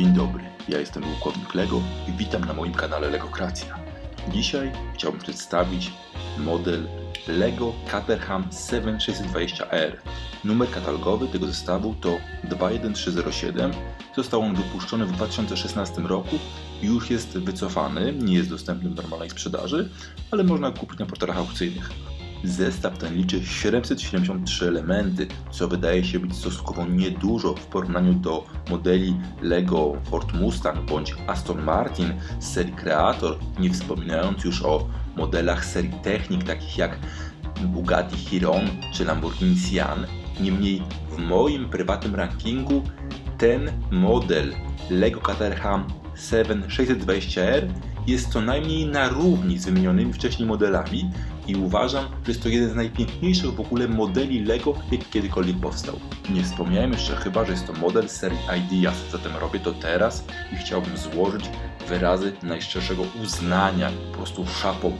Dzień dobry, ja jestem pułkownik Lego i witam na moim kanale Legokracja. Dzisiaj chciałbym przedstawić model Lego Caterham 7620R. Numer katalogowy tego zestawu to 21307. Został on wypuszczony w 2016 roku i już jest wycofany, nie jest dostępny w normalnej sprzedaży, ale można kupić na portalach aukcyjnych. Zestaw ten liczy 773 elementy, co wydaje się być stosunkowo niedużo w porównaniu do modeli Lego Ford Mustang bądź Aston Martin z serii Creator, nie wspominając już o modelach serii Technik takich jak Bugatti Chiron czy Lamborghini Sian. Niemniej w moim prywatnym rankingu ten model Lego Caterham 7620R jest co najmniej na równi z wymienionymi wcześniej modelami i uważam, że jest to jeden z najpiękniejszych w ogóle modeli LEGO, jaki kiedykolwiek powstał. Nie wspomniałem jeszcze chyba, że jest to model serii Ideas, zatem robię to teraz i chciałbym złożyć wyrazy najszczerszego uznania, po prostu chapeau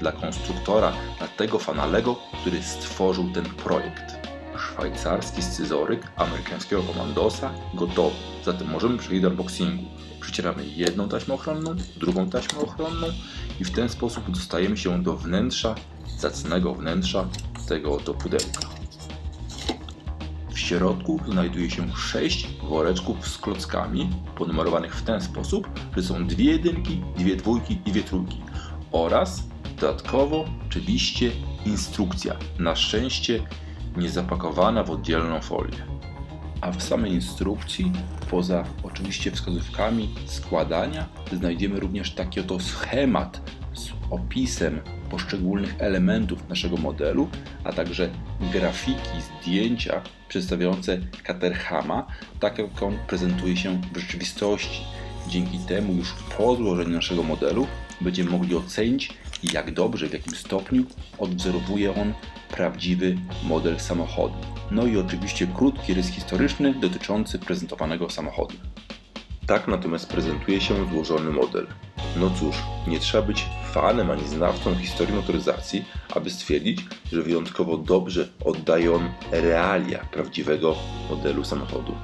dla konstruktora, dla tego fana LEGO, który stworzył ten projekt. Szwajcarski scyzoryk amerykańskiego komandosa gotowy. Zatem możemy przejść do unboxingu. Przycieramy jedną taśmę ochronną, drugą taśmę ochronną i w ten sposób dostajemy się do wnętrza, zacnego wnętrza tego oto pudełka. W środku znajduje się 6 woreczków z klockami ponumerowanych w ten sposób, że są dwie jedynki, dwie dwójki i dwie trójki oraz dodatkowo oczywiście instrukcja. Na szczęście nie zapakowana w oddzielną folię. A w samej instrukcji, poza oczywiście wskazówkami składania, znajdziemy również taki oto schemat z opisem poszczególnych elementów naszego modelu, a także grafiki, zdjęcia przedstawiające Caterhama, tak jak on prezentuje się w rzeczywistości. Dzięki temu już po złożeniu naszego modelu będziemy mogli ocenić, jak dobrze, w jakim stopniu odwzorowuje on prawdziwy model samochodu. No i oczywiście krótki rys historyczny dotyczący prezentowanego samochodu. Tak natomiast prezentuje się złożony model. No cóż, nie trzeba być fanem ani znawcą historii motoryzacji, aby stwierdzić, że wyjątkowo dobrze oddaje on realia prawdziwego modelu samochodu.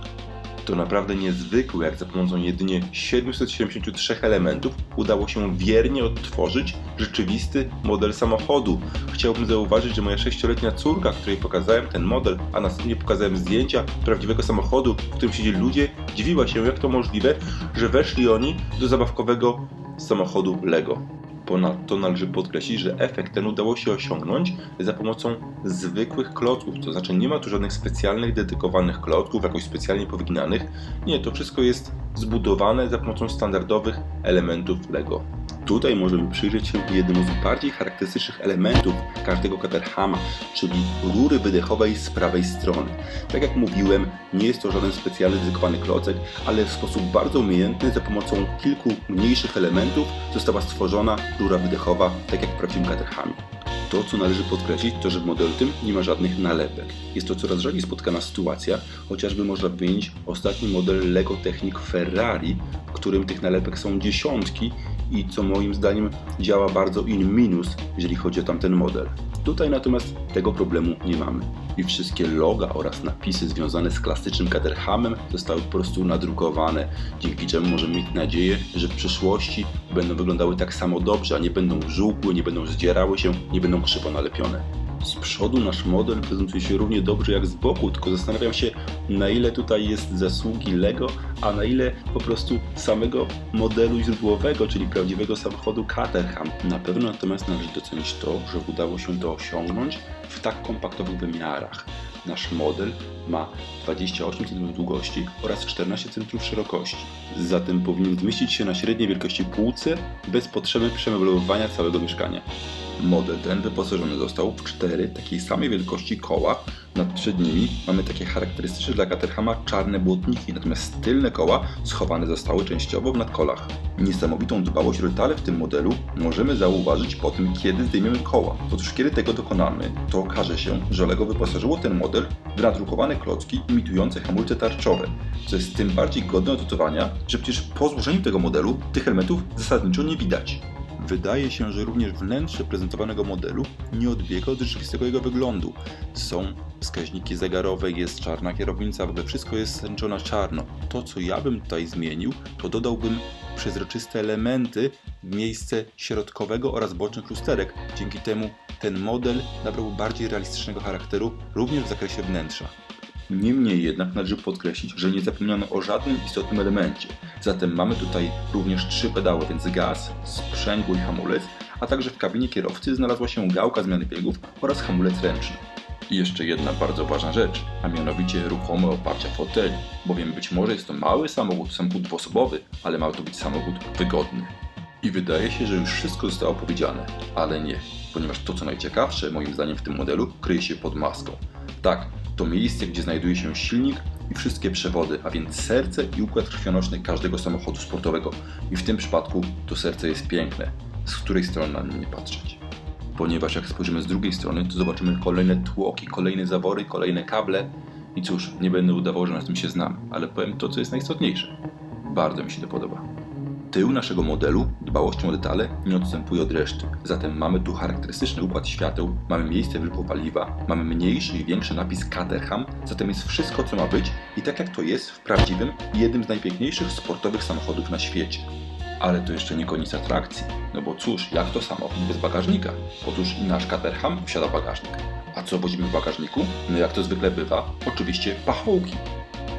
To naprawdę niezwykłe, jak za pomocą jedynie 773 elementów udało się wiernie odtworzyć rzeczywisty model samochodu. Chciałbym zauważyć, że moja 6-letnia córka, której pokazałem ten model, a następnie pokazałem zdjęcia prawdziwego samochodu, w którym siedzieli ludzie, dziwiła się, jak to możliwe, że weszli oni do zabawkowego samochodu Lego. Ponadto należy podkreślić, że efekt ten udało się osiągnąć za pomocą zwykłych klocków, to znaczy nie ma tu żadnych specjalnych, dedykowanych klocków, jakoś specjalnie powyginanych. Nie, to wszystko jest zbudowane za pomocą standardowych elementów LEGO. Tutaj możemy przyjrzeć się jednemu z bardziej charakterystycznych elementów każdego Caterhama, czyli rury wydechowej z prawej strony. Tak jak mówiłem, nie jest to żaden specjalny dedykowany klocek, ale w sposób bardzo umiejętny za pomocą kilku mniejszych elementów została stworzona rura wydechowa, tak jak w prawdziwym Caterhamie. To, co należy podkreślić, to że w modelu tym nie ma żadnych nalepek. Jest to coraz rzadziej spotkana sytuacja, chociażby można wymienić ostatni model Lego Technic Ferrari, w którym tych nalepek są dziesiątki i co moim zdaniem działa bardzo in minus, jeżeli chodzi o tamten model. Tutaj natomiast tego problemu nie mamy. I wszystkie loga oraz napisy związane z klasycznym Caterhamem zostały po prostu nadrukowane, dzięki czemu możemy mieć nadzieję, że w przyszłości będą wyglądały tak samo dobrze, a nie będą żółkłe, nie będą zdzierały się, nie będą krzywo nalepione. Z przodu nasz model prezentuje się równie dobrze jak z boku, tylko zastanawiam się, na ile tutaj jest zasługi Lego, a na ile po prostu samego modelu źródłowego, czyli prawdziwego samochodu Caterham. Na pewno natomiast należy docenić to, że udało się to osiągnąć w tak kompaktowych wymiarach. Nasz model ma 28 cm długości oraz 14 cm szerokości. Zatem powinien zmieścić się na średniej wielkości półce bez potrzeby przemeblowania całego mieszkania. Model ten wyposażony został w cztery takiej samej wielkości koła. Nad przed nimi mamy takie charakterystyczne dla Caterhama czarne błotniki, natomiast tylne koła schowane zostały częściowo w nadkolach. Niesamowitą dbałość o detale w tym modelu możemy zauważyć po tym, kiedy zdejmiemy koła. Otóż kiedy tego dokonamy, to okaże się, że Lego wyposażyło ten model w nadrukowane klocki imitujące hamulce tarczowe, co jest tym bardziej godne odnotowania, że przecież po złożeniu tego modelu tych elementów zasadniczo nie widać. Wydaje się, że również wnętrze prezentowanego modelu nie odbiega od rzeczywistego jego wyglądu. Są wskaźniki zegarowe, jest czarna kierownica, w ogóle wszystko jest stęczone czarno. To, co ja bym tutaj zmienił, to dodałbym przezroczyste elementy w miejsce środkowego oraz bocznych lusterek. Dzięki temu ten model nabrał bardziej realistycznego charakteru, również w zakresie wnętrza. Niemniej jednak należy podkreślić, że nie zapomniano o żadnym istotnym elemencie. Zatem mamy tutaj również trzy pedały, więc gaz, sprzęgło i hamulec, a także w kabinie kierowcy znalazła się gałka zmiany biegów oraz hamulec ręczny. I jeszcze jedna bardzo ważna rzecz, a mianowicie ruchome oparcia foteli, bowiem być może jest to mały samochód, samochód dwuosobowy, ale ma to być samochód wygodny. I wydaje się, że już wszystko zostało powiedziane, ale nie, ponieważ to co najciekawsze moim zdaniem w tym modelu kryje się pod maską. Tak, to miejsce, gdzie znajduje się silnik i wszystkie przewody, a więc serce i układ krwionośny każdego samochodu sportowego. I w tym przypadku to serce jest piękne, z której strony na nie patrzeć. Ponieważ jak spojrzymy z drugiej strony, to zobaczymy kolejne tłoki, kolejne zawory, kolejne kable. I cóż, nie będę udawał, że na tym się znam, ale powiem to, co jest najistotniejsze. Bardzo mi się to podoba. Tył naszego modelu dbałością o detale nie odstępuje od reszty. Zatem mamy tu charakterystyczny układ świateł, mamy miejsce wybuchu paliwa, mamy mniejszy i większy napis Caterham, zatem jest wszystko co ma być i tak jak to jest w prawdziwym i jednym z najpiękniejszych sportowych samochodów na świecie. Ale to jeszcze nie koniec atrakcji, no bo cóż, jak to samochód bez bagażnika? Otóż nasz Caterham posiada bagażnik. A co wozimy w bagażniku? No jak to zwykle bywa, oczywiście pachołki.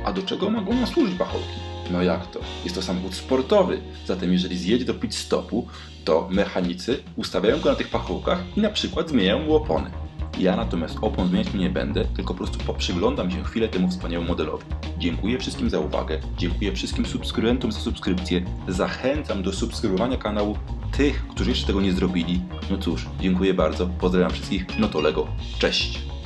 A do czego mogą nam służyć pachołki? No jak to? Jest to samochód sportowy, zatem jeżeli zjedzie do pit stopu, to mechanicy ustawiają go na tych pachołkach i na przykład zmieniają mu opony. Ja natomiast opon zmieniać nie będę, tylko po prostu poprzyglądam się chwilę temu wspaniałemu modelowi. Dziękuję wszystkim za uwagę, dziękuję wszystkim subskrybentom za subskrypcję, zachęcam do subskrybowania kanału tych, którzy jeszcze tego nie zrobili. No cóż, dziękuję bardzo, pozdrawiam wszystkich, no to Lego, cześć!